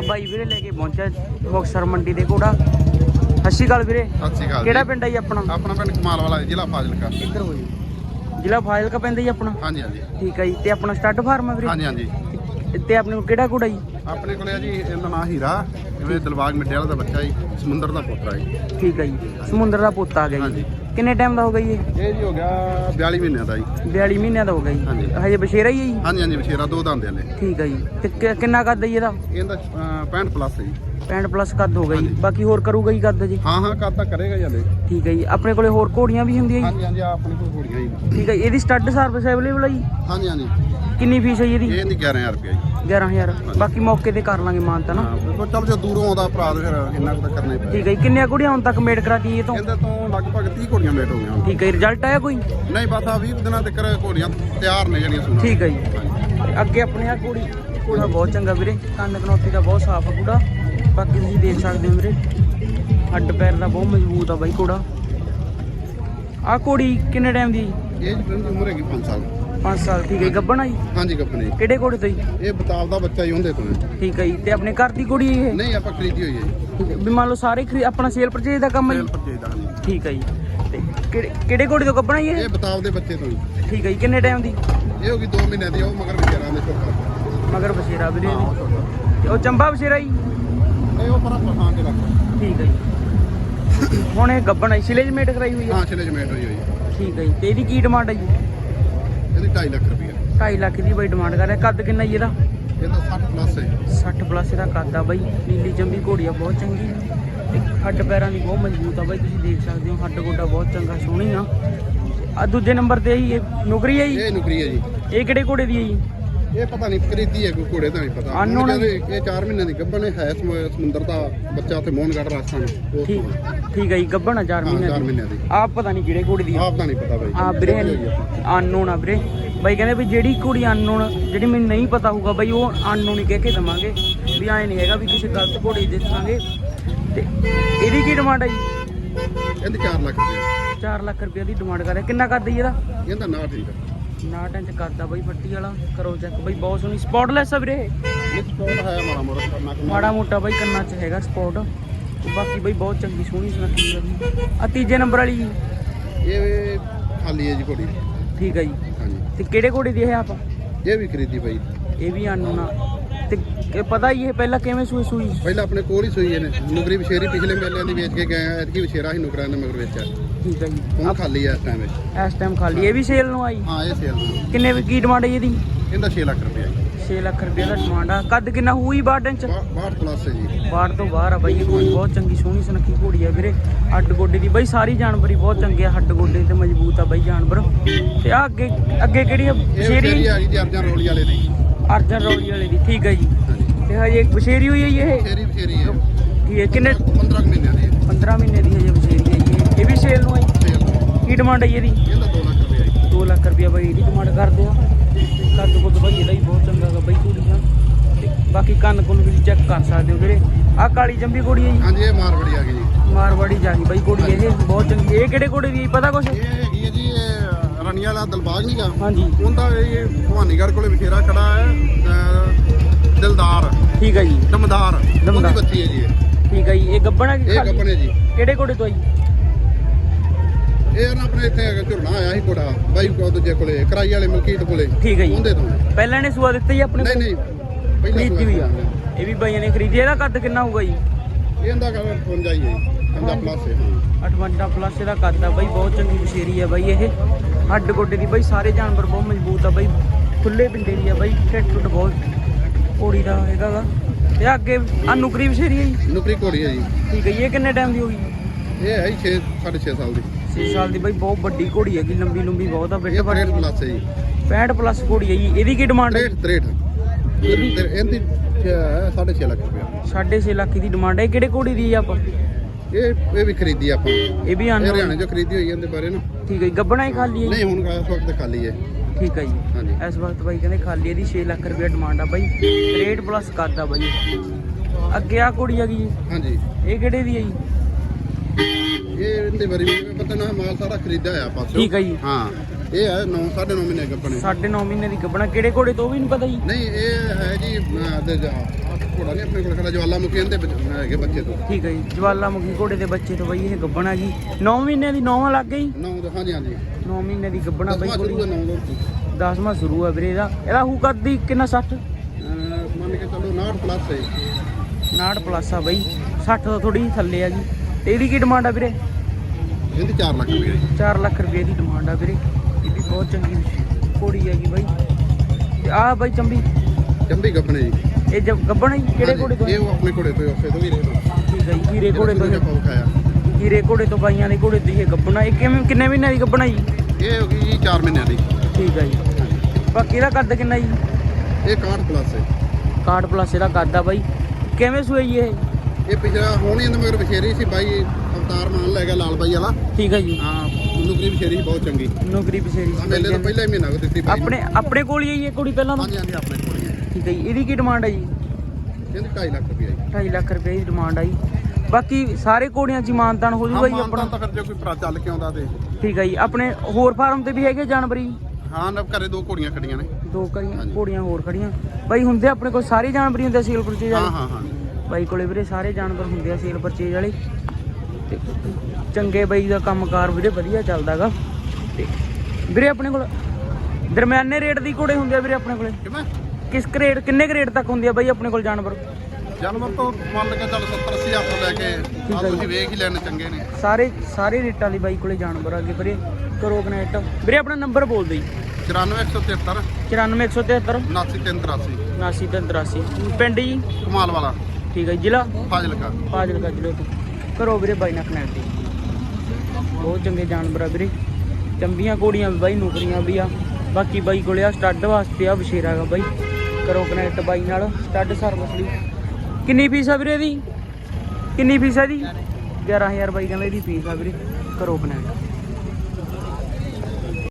ਬਾਈ ਵੀਰੇ ਲੈ ਕੇ ਪਹੁੰਚਿਆ ਮੁਕਤਸਰ ਮੰਡੀ ਦੇ ਕੋੜਾ ਸਤਿ ਸ਼੍ਰੀ ਅਕਾਲ ਵੀਰੇ। ਸਤਿ ਸ਼੍ਰੀ ਅਕਾਲ ਕਿਹੜਾ। ਪਿੰਡ ਆ ਜੀ ਆਪਣਾ? ਆਪਣਾ ਪਿੰਡ ਕਮਾਲ ਵਾਲਾ ਜ਼ਿਲ੍ਹਾ ਫਾਜ਼ਿਲਕਾ। ਇੱਧਰ ਹੋ ਜੀ। ਜ਼ਿਲ੍ਹਾ ਫਾਜ਼ਿਲਕਾ ਪੈਂਦਾ ਜੀ ਆਪਣਾ? ਹਾਂਜੀ ਹਾਂਜੀ। ਠੀਕ ਹੈ ਜੀ। ਤੇ ਆਪਣਾ ਸਟੱਡ ਫਾਰਮ ਹੈ ਵੀਰੇ? ਹਾਂਜੀ ਹਾਂਜੀ। ਤੇ- ਆਪਣੇ ਕੋਲ ਕਿਹੜਾ ਕੋੜਾ ਜੀ? ਆਪਣੇ ਕੋਲੇ ਆ ਜੀ ਇਹਦਾ ਨਾਂ ਹੀਰਾ। ਜਿਵੇਂ ਦਿਲਬਾਗ ਮਿੱਟੇ ਵਾਲਾ ਦਾ ਬੱਚਾ ਜੀ ਸਮੁੰਦਰ ਦਾ ਪੁੱਤਰ ਹੈ ਜੀ। ਠੀਕ ਹੈ ਜੀ। ਸਮੁੰਦਰ ਦਾ ਪੁੱਤ ਆ ਗਿਆ ਜੀ। ਹਾਂਜੀ। ਕਿੰਨੇ ਟਾਈਮ ਦਾ ਹੋ ਗਿਆ ਜੀ? ਇਹ? ਇਹ ਜੀ ਹੋ ਗਿਆ 42 ਮਹੀਨਿਆਂ ਦਾ ਜੀ। 42 ਮਹੀਨਿਆਂ ਦਾ ਹੋ ਗਿਆ। ਜੀ। ਹਜੇ। ਬਸ਼ੇਰਾ ਹੀ ਹੈ ਜੀ? ਹਾਂਜੀ ਹਾਂਜੀ ਬਸ਼ੇਰਾ ਦੋ ਦੰਦ ਨੇ ਠੀਕ ਹੈ ਜੀ। ਤੇ ਕਿ- ਕਿੰਨਾ ਕੱਦ ਹੈ ਜੀ ਇਹਦਾ? ਇਹਦਾ ਅਹ, 65 ਪਲੱਸ ਹੈ ਜੀ। 65 ਪਲੱਸ ਕੱਦ ਹੋ ਗਿਆ ਜੀ। ਹਾਂਜੀ। ਬਾਕੀ ਹੋਰ ਕਰੂਗਾ ਜੀ ਕੱਦ ਜੀ? ਹਾਂ ਹਾਂ ਕਦ ਤੱਕ ਕਰੇਗਾ ਜੀ ਹਲੇ। ਠੀਕ ਹੈ ਜੀ। ਆਪਣੇ ਕੋਲੇ ਹੋਰ ਘੋੜੀਆਂ ਵੀ ਹੁੰਦੀਆਂ ਜੀ? ਹਾਂਜੀ ਹਾਂਜੀ ਆਹ ਆਪਣੇ ਕੋਲ ਘੋੜੀਆਂ ਜੀ ਠੀਕ ਹੈ ਜੀ। ਇਹਦੀ ਸਟੱਡ ਸਰਵਿਸ ਅਵੇਲੇਬਲ ਹੈ ਜੀ? ਹਾਂਜੀ ਹਾਂਜੀ। ਕਿੰਨੀ ਫੀਸ ਹੈ ਜੀ ਇਹ ਇਹਦੀ ਇਹਦੀ 11000 ਰੁਪਏ ਜੀ। 11000 ਬਾਕੀ ਮੌਕੇ ਤੇ ਕਰ ਲਾਂਗੇ ਮਾਨਤਾ ਨਾ। ਹਾਂ ਚਲ ਜੇ ਦੂਰੋਂ ਆਉਂਦਾ ਭਰਾ ਤੇ ਫਿਰ ਇੰਨਾ ਕੁ ਤਾਂ ਕਰਨਾ ਹੀ ਪਏਗਾ ਠੀਕ ਹੈ ਜੀ। ਕਿੰਨੀਆਂ ਘੋੜੀਆਂ ਹੁਣ ਤੱਕ ਮੇਡ ਕਰਾਤੀ ਇਹ ਤੋਂ? ਇਹਦੇ ਤੋਂ ਲਗਭਗ 30 ਘੋੜੀਆਂ ਮੇਟ ਹੋ ਗਈਆਂ ਹੁਣ। ਠੀਕ ਹੈ ਰਿਜ਼ਲਟ ਆਇਆ ਕੋਈ? ਨਹੀਂ ਬਸ ਆ 20 ਦਿਨਾਂ ਤੱਕ ਘੋੜੀਆਂ ਤਿਆਰ ਨੇ ਜਿਹੜੀਆਂ ਸੁਣਾ ਠੀਕ ਹੈ ਜੀ। ਤੇ ਅੱਗੇ ਆਪਣੇ ਆ ਘੋੜੀ ਘੋੜਾ ਬਹੁਤ ਚੰਗਾ ਵੀਰੇ। ਕੰਨ ਕਨੋਤੀ ਦਾ ਬਹੁਤ ਸਾਫ਼ ਆ ਘੋੜਾ। ਬਾਕੀ ਤੁਸੀਂ ਦੇਖ ਸਕਦੇ ਹੋ ਵੀਰੇ। ਹੱਡ ਪੈਰ ਦਾ ਬਹੁਤ ਮਜ਼ਬੂਤ ਆ ਬਾਈ ਘੋੜਾ। ਆ ਘੋੜੀ ਕਿੰਨੇ ਟਾਈਮ ਦੀ ਇਹ ਜੀ ਦੀ ਉਮਰ ਹੈਗੀ 5 ਸਾਲ। 5 ਸਾਲ ਠੀਕ ਹੈ ਜੀ। ਗੱਭਣ ਆ ਜੀ? ਹਾਂਜੀ ਕੱਪਨੇ ਕਿਹੜੇ ਘੋੜੇ ਤੋਂ ਜੀ? ਇਹ ਬਤਾਲ ਦਾ ਬੱਚਾ ਹੀ ਹੁੰਦੇ ਹੈ। ਠੀਕ ਹੈ ਜੀ ਤੇ ਆਪਣੇ ਘਰ ਦੀ ਇਹ? ਨਹੀਂ ਆਪਾਂ ਖਰੀਦੀ ਹੋਈ ਹੈ ਜੀ। ਠੀਕ ਹੈ। ਵੀ ਮੰਨ ਲਓ ਸਾਰੇ ਖਰੀ- ਆਪਣਾ ਸੇਲ ਪਰਚੇਜ ਦਾ ਕੰਮ ਹੈ ਸੇਲ ਜੀ ਪਰਚੇਜ ਦਾ ਹਾਂਜੀ। ਠੀਕ ਹੈ ਜੀ ਤੇ ਕਿਹੜੇ ਕਿਹੜੇ ਤੋਂ ਗੱਭਣਾ ਜੀ ਇਹ? ਇਹ ਬਤਾਲ ਦੇ ਬੱਚੇ ਤੋਂ ਠੀਕ ਹੈ ਜੀ ਕਿੰਨੇ ਟਾਈਮ ਦੀ? ਇਹ ਹੋ ਗਈ 2 ਮਹੀਨਿਆਂ ਦੀ ਉਹ ਮਗਰ ਵਿਚਾਰਾਂ ਦੇ ਛੋਟਾ ਮਗਰ ਬਸ਼ੇਰਾ ਵੀਰੇ ਹਾਂ ਉਹ ਤੇ ਚੰਬਾ ਬਸ਼ੇਰਾ ਜੀ? ਨਹੀਂ ਉਹ ਪਰਾਂ ਪਸਾਂ ਕੇ ਰੱਖ ਠੀਕ ਹੈ ਜੀ। ਹੁਣ ਇਹ ਗੱਬਣ ਹੈ ਸਿਲੇਜ ਮੇਟ ਕਰਾਈ ਹੋਈ ਹੈ? ਹਾਂ ਛਲੇ ਜਮੇਟ ਹੋਈ ਹੋਈ ਠੀਕ ਹੈ ਜੀ ਤੇ ਇਹਦੀ ਕੀ ਡਿਮਾਂਡ ਹੈ ਜੀ? ਇਹਦੀ 2.5 ਲੱਖ ਰੁਪਏ 2.5 ਲੱਖ ਦੀ ਬਾਈ ਡਿਮਾਂਡ ਕਰ ਰਿਹਾ। ਕੱਦ ਕਿੰਨਾ ਜੀ ਇਹਦਾ? ਇਹਦਾ 60 ਪਲੱਸ ਹੈ। 60 ਪਲੱਸ ਇਹਦਾ ਕੱਦ ਆ ਬਾਈ। ਨੀਲੀ ਚੰਬੀ ਘੋੜੀ ਆ ਬਹੁਤ ਚੰਗੀ। ਹੱਡ ਪੈਰਾਂ ਦੀ ਬਹੁਤ ਮਜ਼ਬੂਤ ਆ ਬਾਈ ਤੁਸੀਂ ਦੇਖ ਸਕਦੇ ਹੋ ਹੱਡ ਗੋਡਾ ਬਹੁਤ ਚੰਗਾ ਸੋਹਣੀ ਆ। ਆ ਦੂਜੇ ਨੰਬਰ ਤੇ ਹੀ ਇਹ ਨੌਕਰੀ ਹੈ ਜੀ? ਇਹ ਨੁਕਰੀ ਹੈ ਜੀ। ਇਹ ਕਿਹੜੇ ਘੋੜੇ ਦੀ ਹੈ ਜੀ? ਇਹ ਪਤਾ ਨਹੀਂ ਖਰੀਦੀ ਹੈ ਕੋਈ ਘੋੜੇ ਦਾ ਨਹੀਂ ਪਤਾ। Unknown ਜਦੋਂ ਇਹ ਇਹ 4 ਮਹੀਨਿਆਂ ਦੀ ਗੱਭਣ ਹੈ ਹੈ ਸਮੁ- ਸਮੁੰਦਰ ਦਾ ਬੱਚਾ ਉੱਥੇ ਮੋਹਨਗੜ੍ਹ ਰਾਜਸਥਾਨ ਉਹ ਠੀਕ ਠੀਕ ਹੈ ਜੀ ਗੱਭਣ ਆ 4 ਹਾਂ 4 ਮਹੀਨਿਆਂ ਦੀ। ਆਪ ਪਤਾ ਨਹੀਂ ਕਿਹੜੇ ਘੋੜੇ ਦੀ ਆ। ਆਪ ਨਹੀਂ ਪਤਾ ਬਾਈ। ਆ ਵੀਰੇ ਅਨਨੋਨ ਆ ਵੀਰੇ। ਬਾਈ ਕਹਿੰਦੇ ਵੀ ਜਿਹੜੀ ਕੁੜੀ ਅਨਨੋਨ ਜਿਹੜੀ ਮੈਨੂੰ ਨਹੀਂ ਪਤਾ ਹੋਊਗਾ ਬਾਈ ਉਹ ਅਨਨੋਨ ਹੀ ਕਹਿ ਕੇ ਦਵਾਂਗੇ। ਵੀ ਐ ਨਹੀਂ ਹੈਗਾ ਵੀ ਕਿਸੇ ਗਲਤ ਘੋੜੇ ਦੇ ਦੱਸਾਂਗੇ ਤੇ ਇਹਦੀ ਕੀ ਡਿਮਾਂਡ ਹੈ ਜੀ? ਇਹਦੀ 4 ਲੱਖ ਰੁਪਏ। 4 ਲੱਖ ਰੁਪਏ ਦੀ ਡਿਮਾਂਡ ਕਰ ਰਿਹਾ। ਕਿੰਨਾ ਕਰਦਾ ਜੀ ਇਹਦਾ? ਇਹਦਾ ਨਾਂ ਠੀਕ ਹੈ 9 ਇੰਚ ਕਰਦਾ ਬਾਈ ਫੱਟੀ ਵਾਲਾ ਕਰੋ ਚੈੱਕ ਬਾਈ ਬਹੁਤ ਸੋਹਣੀ ਸਪੌਟਲੈਸ ਆ ਵੀਰੇ। ਇਹ। ਇਹ ਸਪੋਰਟ ਹੈ ਮਾੜਾ ਮੋੜਾ ਮਾੜਾ ਮੋਟਾ ਬਾਈ ਕੰਨਾਂ 'ਚ ਹੈਗਾ ਸਪੌਟ ਬਾਕੀ ਬਾਈ ਬਹੁਤ ਚੰਗੀ ਸੋਹਣੀ ਸੁਨੱਖੀ ਲੱਗੀ ਆ ਤੀਜੇ ਨੰਬਰ ਵਾਲੀ। ਇਹ ਖਾਲੀ ਹੈ ਜੀ ਘੋੜੀ। ਠੀਕ ਹੈ ਜੀ। ਹਾਂਜੀ। ਤੇ ਕਿਹੜੇ ਘੋੜੇ ਦੀ ਇਹ ਆਪ? ਇਹ ਵੀ ਖਰੀਦੀ ਬਾਈ। ਇਹ ਵੀ ਅਨਨੋਨ ਆ ਤੇ ਪਤਾ ਹੀ ਇਹ ਪਹਿਲਾਂ ਕਿਵੇਂ ਸੂਈ ਸੂਈ? ਪਹਿਲਾਂ ਆਪਣੇ ਕੋਲ ਹੀ ਸੋਈ ਇਹਨੇ। ਨੁਕਰੀ ਵਿਸ਼ੇਰੀ ਪਿਛਲੇ ਮੇਲਿਆਂ ਦੀ ਵੇਚ ਕੇ ਗਏ ਆ ਐਤਕੀ ਵਿਸ਼ੇਰਾ ਹੀ ਨੁਕਰਾਂ ਦੇ ਮਗਰ ਵੇਚਿਆ। ਠੀਕ ਹੈ ਜੀ। ਹੁਣ ਖਾਲੀ ਆ ਇਸ ਟਾਈਮ ਵਿੱਚ ਇਸ ਟਾਈਮ ਖਾਲੀ। ਇਹ ਵੀ ਸੇਲ ਨੂੰ ਆਈ? ਹਾਂ ਇਹ ਸੇਲ ਕਿੰਨੇ ਵੀ ਕੀ ਡਿਮਾਂਡ ਹੈ ਇਹਦੀ? ਇਹਦਾ 6 ਲੱਖ ਰੁਪਏ 6 ਲੱਖ ਰੁਪਏ ਦਾ ਡਿਮਾਂਡ ਆ। ਕੱਦ ਕਿੰਨਾ ਹੋਈ 62 ਇੰਚ 62 ਪਲੱਸ ਹੈ ਜੀ। ਬਾੜ ਤੋਂ ਬਾਹਰ ਆ ਬਾਈ ਇਹ ਘੋੜੀ ਬਹੁਤ ਚੰਗੀ ਸੋਹਣੀ ਸੁਨੱਖੀ ਘੋੜੀ ਆ ਵੀਰੇ। ਹੱਡ ਗੋਡੇ ਦੀ। ਬਾਈ ਸਾਰੀ ਜਾਨਵਰ ਹੀ ਬਹੁਤ ਚੰਗੇ ਆ। ਹੱਡ ਗੋਡੇ ਤੇ ਮਜ਼ਬੂਤ ਆ ਬਾਈ ਜਾਨਵਰ। ਤੇ ਆ ਅੱਗੇ ਅੱਗੇ ਕਿਹੜੀ ਆ? ਇਹ ਬਸ਼ੇਰੀ ਵਿਸ਼ੇਰੀ ਆ ਗਈ ਜੀ ਅਰਜਨ ਰੋਲੀ ਵਾਲੇ ਦੀ। ਅਰਜਨ ਰੌਲੀ ਵਾਲੇ ਦੀ। ਠੀਕ ਹੈ ਜੀ। ਤੇ ਹਜੇ ਇੱਕ ਬਸ਼ੇਰੀ ਹੋਈ ਹੈ ਇਹ? ਵਿਸ਼ੇਰੀ ਵਿਸ਼ੇਰੀ ਹੈ ਕੀ ਹੈ? ਕਿੰਨੇ 15 ਕੁ ਮਹੀਨਿਆਂ ਦੀ ਹੈ। 15 ਮਹੀਨੇ ਦੀ ਹਜੇ ਬਸ਼ੇਰੀ ਸੇਲ ਨੂੰ ਆਈ। ਸੇਲ ਕੀ ਡਿਮਾਂਡ ਹੈ ਜੀ ਇਹਦੀ? ਇਹਦਾ 2 ਲੱਖ ਰੁਪਏ ਹੈ ਜੀ 2 ਲੱਖ ਰੁਪਇਆ ਬਾਈ ਇਹਦੀ ਡਿਮਾਂਡ ਕਰਦੇ ਆ। ਕੱਦ ਕੁੱਦ ਬਾਈ ਇਹਦਾ ਹੀ ਬਹੁਤ ਚੰਗਾ ਗਾ ਬਾਈ ਕੁੜੀ ਦਾ ਤੇ ਬਾਕੀ ਕੰਨ ਕੁੰਨ ਵੀ ਚੈੱਕ ਕਰ ਸਕਦੇ ਹੋ ਵੀਰੇ ਆ ਕਾਲੀ ਜੰਬੀ ਕੁੜੀ ਹੈ ਜੀ। ਹਾਂਜੀ ਇਹ ਮਾਰਵੜੀ ਆ ਗਈ ਜੀ। ਮਾਰਵਾੜੀ ਜਾਗੀ ਬਾਈ ਕੁੜੀ ਇਹ ਬਹੁਤ ਚੰਗੀ। ਇਹ ਕਿਹੜੇ ਕੁੜੇ ਦੀ ਹੈ? ਪਤਾ ਕੁਛ? ਇਹ ਹੈਗੀ ਹੈ ਜੀ ਇਹ ਰਣੀ ਵਾਲਾ ਦਿਲਬਾਗ ਨਹੀਂ ਗਾ ਹਾਂਜੀ ਉਹਦਾ ਇਹ ਭਵਾਨੀਗੜ੍ਹ ਕੋਲੇ ਵਿਸ਼ੇਰਾ ਖੜਾ ਹੈ ਅਹ, ਦਿਲਦਾਰ। ਠੀਕ ਹੈ ਜੀ। ਦਮਦਾਰ। ਉਹਦੀ ਦਮਦਾਰ। ਬੱਚੀ ਹੈ ਜੀ ਇਹ। ਠੀਕ ਹੈ ਜੀ। ਇਹ ਗੱਬਣਾ ਕੀ ਇਹ ਖਾਲੀ? ਗੱਪਣੇ ਜੀ। ਕਿਹੜੇ ਕੁੜੇ ਤੋਂ ਆਈ? ਇਹ ਨਾ ਆਪਣੇ ਇੱਥੇ ਝੁਰਣਾ ਆਇਆ ਸੀ ਕੋੜਾ ਬਾਈ ਕੋ ਦੂਜੇ ਕੋਲੇ ਕਰਾਈ ਵਾਲੇ ਮਲਕੀਤ ਕੋਲੇ ਠੀਕ ਹੈ ਜੀ। ਉਹਦੇ ਤੋਂ। ਪਹਿਲਾਂ ਨੇ ਸੂਆ ਦਿੱਤਾ ਜੀ ਆਪਣੇ ਨਹੀਂ? ਨਹੀਂ ਪਹਿਲਾਂ ਖਰੀਦੀ ਹੋਈ ਆ। ਇਹ ਵੀ ਬਾਈਆਂ ਨੇ ਖਰੀਦੀ ਇਹਦਾ ਕੱਦ ਕਿੰਨਾ ਹੋਊਗਾ ਜੀ? ਇਹਦਾ ਕਰ 55 ਹੀ ਹੈ 50 ਪਲੱਸ ਹੈ ਹਾਂ। 58 ਪਲੱਸ ਇਹਦਾ ਕੱਦ ਆ ਬਾਈ ਬਹੁਤ ਚੰਗੀ ਬਸ਼ੇਰੀ ਆ ਬਾਈ ਇਹ। ਹੱਡ ਗੋਡੇ ਦੀ ਬਾਈ ਸਾਰੇ ਜਾਨਵਰ ਬਹੁਤ ਮਜ਼ਬੂਤ ਆ ਬਾਈ। ਖੁੱਲੇ ਪਿੰਡੇ ਦੀ ਆ ਬਾਈ ਢਿੱਡ ਢੁੱਡ ਬਹੁਤ। ਘੋੜੀ ਦਾ ਗਾ ਤੇ ਆਹ ਅੱਗੇ ਆ ਨੁਕਰੀ ਬਸ਼ੇਰੀ ਆ ਜੀ? ਨੁਕਰੀ ਘੋੜੀ ਹੈ ਜੀ। ਠੀਕ ਹੈ ਜੀ ਇਹ ਕਿੰਨੇ ਟਾਈਮ ਦੀ ਹੋਗੀ ਇਹ ਹੈ 6 6.5 ਸਾਲ ਦੀ। 6 ਸਾਲ ਦੀ ਬਾਈ ਬਹੁਤ ਵੱਡੀ ਘੋੜੀ ਹੈਗੀ ਲੰਬੀ ਲੰਬੀ ਬਹੁਤ ਆ ਇਹ 63 ਵੱਡੀ ਪਲੱਸ ਹੈ ਜੀ। 65 ਪਲੱਸ ਘੋੜੀ ਹੈ ਜੀ। ਇਹਦੀ ਕੀ ਡਿਮਾਂਡ ਹੈ? 63 63 ਤੇ ਇਹਦੀ 6.5 ਲੱਖ ਰੁਪਏ 6.5 ਲੱਖ ਦੀ ਡਿਮਾਂਡ ਹੈ। ਇਹ ਕਿਹੜੇ ਘੋੜੀ ਦੀ ਹੈ ਆਪਾਂ? ਇਹ ਇਹ ਵੀ ਖਰੀਦੀ ਆਪਾਂ। ਇਹ ਇਹ ਵੀ ਆਨ ਹਰਿਆਣੇ ਚੋਂ ਖਰੀਦੀ ਹੋਈ ਹੈ ਇਹਦੇ ਬਾਰੇ ਨਾ। ਠੀਕ ਹੈ ਜੀ। ਗੱਬਣਾ ਹੀ ਖਾਲੀ ਹੈ ਜੀ? ਨਹੀਂ ਹੁਣ ਇਸ ਵਕਤ ਖਾਲੀ ਹੈ। ਠੀਕ ਹੈ ਜੀ। ਹਾਂਜੀ। ਇਸ ਵਕਤ ਬਾਈ ਕਹਿੰਦੇ ਖਾਲੀ ਇਹਦੀ 6 ਲੱਖ ਰੁਪਏ ਡਿਮਾਂਡ ਆ ਬਾਈ। 63 ਪਲੱਸ ਕਰਦਾ ਬਾਈ। ਅੱਗੇ ਆ ਕੁੜੀ ਹੈਗੀ ਜੀ। ਹਾਂਜੀ। ਇਹ ਕਿਹੜੇ ਦੀ ਹੈ ਜੀ? ਇਹ ਇਹਦੇ ਬਾਰੇ ਵੀ ਪਤਾ ਨਾ ਮਾਲ ਸਾਰਾ ਖਰੀਦਿਆ ਹੋਇਆ ਪਾਸੋਂ ਠੀਕ ਹੈ ਜੀ। ਹਾਂ ਇਹ ਹੈ 9 9.5 ਮਹੀਨੇ ਕੱਪਣੇ 9.5 ਮਹੀਨੇ ਦੀ ਗੱਬਣਾ ਕਿਹੜੇ ਘੋੜੇ ਤੋਂ ਉਹ ਵੀ ਨਹੀਂ ਪਤਾ ਜੀ? ਨਹੀਂ ਇਹ ਹੈ ਜੀ ਅਹ, ਤੇ ਜਾ- ਘੋੜਾ ਨਹੀਂ ਆਪਣੇ ਕੋਲ ਖੜਾ ਜਵਾਲਾਮੁਖੀ ਇਹਦੇ ਵਿੱਚ ਹੈਗੇ ਬੱਚੇ ਤੋਂ। ਠੀਕ ਹੈ ਜੀ ਜਵਾਲਾਮੁਖੀ ਘੋੜੇ ਦੇ ਬੱਚੇ ਤੋਂ ਬਾਈ ਇਹ ਗੱਬਣਾ ਜੀ। 9 ਮਹੀਨਿਆਂ ਦੀ 9 ਲੱਗ ਗਈ? ਨੌ ਦਾ ਹਾਂਜੀ ਹਾਂਜੀ। 9 ਮਹੀਨੇ ਦੀ ਗੱਬਣਾ ਬਾਈ ਦਸਵਾਂ ਸ਼ੁਰੂ ਘੋੜੀ। ਦਾ। 10ਵਾਂ ਸ਼ੁਰੂ ਆ ਵੀਰੇ ਇਹਦਾ। ਇਹਦਾ ਹੂ ਕਰਦੀ ਕਿੰਨਾ 60 ਅਹ ਮੰਨ ਕੇ ਚੱਲੋ 69 ਪਲੱਸ ਹੈ। 59 ਪਲੱਸ ਆ ਬਾਈ। 60 ਤੋਂ ਥੋੜੀ ਥੱਲੇ ਆ ਜੀ। ਇਹਦੀ ਕੀ ਡਿਮਾਂਡ ਆ ਵੀਰੇ? ਇਹਦੀ 4 ਲੱਖ ਰੁਪਏ ਜੀ। 4 ਲੱਖ ਰੁਪਏ ਦੀ ਡਿਮਾਂਡ ਆ ਵੀਰੇ। ਇਹ ਵੀ ਬਹੁਤ ਚੰਗੀ ਘੋੜੀ ਹੈਗੀ ਬਾਈ। ਤੇ ਆ ਬਾਈ ਚੰਬੀ। ਚੰਬੀ ਗੱਪਣੇ ਜੀ। ਇਹ ਜਬ ਗੱਬਣ ਹੈ ਕਿਹੜੇ ਘੋੜੇ ਤੋਂ ਇਹ ਉਹ ਆਪਣੇ ਘੋੜੇ ਤੋਂ ਉਸੇ ਤੋਂ ਵੀ ਰਹੇ ਤੋਂ। ਠੀਕ ਹੈ ਜੀ ਹੀਰੇ ਘੋੜੇ ਤੋਂ ਪਾਉ ਖਾਇਆ। ਹੀਰੇ ਘੋੜੇ ਤੋਂ ਬਾਈਆਂ ਦੇ ਘੋੜੇ ਦੀ ਇਹ ਗੱਬਣਾ। ਇਹ ਕਿਵੇਂ ਕਿੰਨੇ ਮਹੀਨਿਆਂ ਦੀ ਗੱਬਣਾ ਜੀ? ਇਹ ਹੋ ਗਈ ਜੀ 4 ਮਹੀਨਿਆਂ ਦੀ। ਠੀਕ ਹੈ ਜੀ। ਬਾਕੀ ਇਹਦਾ ਕੱਦ ਕਿੰਨਾ ਜੀ? ਇਹ 61 ਪਲੱਸ ਹੈ। 61 ਪਲੱਸ ਇਹਦਾ ਕੱਦ ਆ ਬਾਈ। ਕਿਵੇਂ ਸੂਈ ਜੀ ਇਹ? ਇਹ ਪਿਛਲਾ ਹੁਣ ਹੀ ਇਹਦੇ ਮਗਰ ਵਿਸ਼ੇਰੀ ਸੀ ਬਾਈ ਅਵਤਾਰ ਮਾਨ ਲੈ ਗਿਆ ਲਾਲ ਬਾਈ ਵਾਲਾ। ਠੀਕ ਹੈ ਜੀ। ਹਾਂ ਨੁਕਰੀ ਸੀ ਬਹੁਤ ਚੰਗੀ। ਨੌਕਰੀ ਬਸੇਰੀ ਆ ਮੇਲੇ ਤੋਂ ਪਹਿਲਾਂ ਹੀ ਮਹੀਨਾ ਕੋ ਦਿੱਤੀ ਬਾਈ। ਆਪਣੇ ਆਪਣੇ ਕੋਲ ਹੀ ਹੈ ਜੀ ਇਹ ਕੁੜੀ ਪਹਿਲਾਂ ਤੋਂ? ਹਾਂਜੀ ਹਾਂਜੀ ਆਪਣੇ ਕੋਲ ਹੀ ਹੈ। ਠੀਕ ਹੈ ਜੀ। ਇਹਦੀ ਕੀ ਡਿਮਾਂਡ ਹੈ ਜੀ? ਇਹਦੀ 2.5 ਲੱਖ ਰੁਪਏ ਜੀ। 2.5 ਲੱਖ ਰੁਪਏ ਦੀ ਡਿਮਾਂਡ ਆ ਜੀ। ਬਾਕੀ ਸਾਰੇ ਘੋੜਿਆਂ 'ਚ ਹੀ ਮਾਨਤਾਨ ਹੋ ਜੂਗਾ ਜੀ ਆਪਣਾ ਤਾਂ ਫਿਰ ਜੇ ਕੋਈ ਭਰਾ ਚੱਲ ਕੇ ਆਉਂਦਾ ਤੇ। ਠੀਕ ਹੈ ਜੀ। ਆਪਣੇ ਹੋਰ ਫਾਰਮ ਤੇ ਵੀ ਹੈਗੇ ਜਾਨਵਰ ਜੀ? ਹਾਂ ਨਾ ਘਰੇ ਦੋ ਘੋੜੀਆਂ ਖੜੀਆਂ ਨੇ। ਦੋ ਕਰੀਆਂ। ਘੋੜੀਆਂ ਹੋਰ ਖੜੀਆਂ। ਬਾਈ ਹੁੰਦੇ ਆਪਣੇ ਕੋਲ ਸਾਰੇ ਜਾਨਵਰ ਹੀ ਹੁੰਦੇ ਸੇਲ ਪਰਚੇਜ ਹਾਂ ਹਾਂ ਹਾਂ। ਬਾਈ ਕੋਲੇ ਵੀਰੇ ਸਾਰੇ ਜਾਨਵਰ ਹੁੰਦੇ ਆ ਸੇਲ ਪਰਚੇਜ ਵਾਲੇ। ਤੇ ਚੰਗੇ ਬਾਈ ਦਾ ਕੰਮਕਾਰ ਵੀਰੇ ਵਧੀਆ ਚੱਲਦਾਗਾ। ਤੇ ਵੀਰੇ ਆਪਣੇ ਕੋਲ ਦਰਮਿਆਨੇ ਰੇਟ ਦੀ ਘੋੜੇ ਹੁੰਦੇ ਆ ਵੀਰੇ ਆਪਣੇ ਕੋਲੇ। ਕਿਵੇਂ? ਕਿਸ ਗ੍ਰੇਡ ਕਿੰਨੇ ਗ੍ਰੇਡ ਤੱਕ ਹੁੰਦੇ ਆ ਬਾਈ ਆਪਣੇ ਕੋਲ ਜਾਨਵਰ? ਜਾਨਵਰ ਤੋਂ ਮੰਨ ਕੇ ਚੱਲ 70 80 ਹਜ਼ਾਰ ਤੋਂ ਲੈ ਕੇ ਆ। ਤੁਸੀਂ ਵੇਖ ਹੀ ਲੈਣੇ ਚੰਗੇ ਨੇ। ਸਾਰੇ ਸਾਰੇ ਰੇਟਾਂ ਦੀ ਬਾਈ ਕੋਲੇ ਜਾਨਵਰ ਆ ਗਏ ਵੀਰੇ। ਕਰੋ ਕਨੈਕਟ। ਵੀਰੇ ਆਪਣਾ ਨੰਬਰ ਬੋਲ ਦਿਓ ਜੀ। 94173 94173 79383 79383 ਪਿੰਡ ਜੀ? ਕਮਾਲ ਵਾਲਾ। ਠੀਕ ਹੈ ਜ਼ਿਲ੍ਹਾ? ਫਾਜ਼ਿਲਕਾ। ਫਾਜ਼ਿਲਕਾ ਜ਼ਿਲ੍ਹੇ ਤੋਂ। ਕਰੋ ਵੀਰੇ ਬਾਈ ਨਾਲ ਕਨੈਕਟ ਬਹੁਤ ਚੰਗੇ ਜਾਨਵਰ ਆ ਵੀਰੇ। ਚੰਬੀਆਂ ਘੋੜੀਆਂ ਵੀ ਬਾਈ ਨੁਕਰੀਆਂ ਵੀ ਆ। ਬਾਕੀ ਬਾਈ ਕੋਲੇ ਆ ਸਟੱਡ ਵਾਸਤੇ ਆ ਬਸ਼ੇਰਾ ਗਾ ਬਾਈ। ਕਰੋ ਕਨੈਕਟ ਬਾਈ ਨਾਲ ਸਟੱਡ ਸਰਵਿਸ ਲਈ। ਕਿੰਨੀ ਫੀਸ ਆ ਵੀਰੇ ਇਹਦੀ? ਕਿੰਨੀ ਫੀਸ ਆ ਇਹਦੀ? 11000 ਬਾਈ ਕਹਿੰਦਾ ਇਹਦੀ ਫੀਸ ਆ ਵੀਰੇ। ਕਰੋ ਕਨੈਕਟ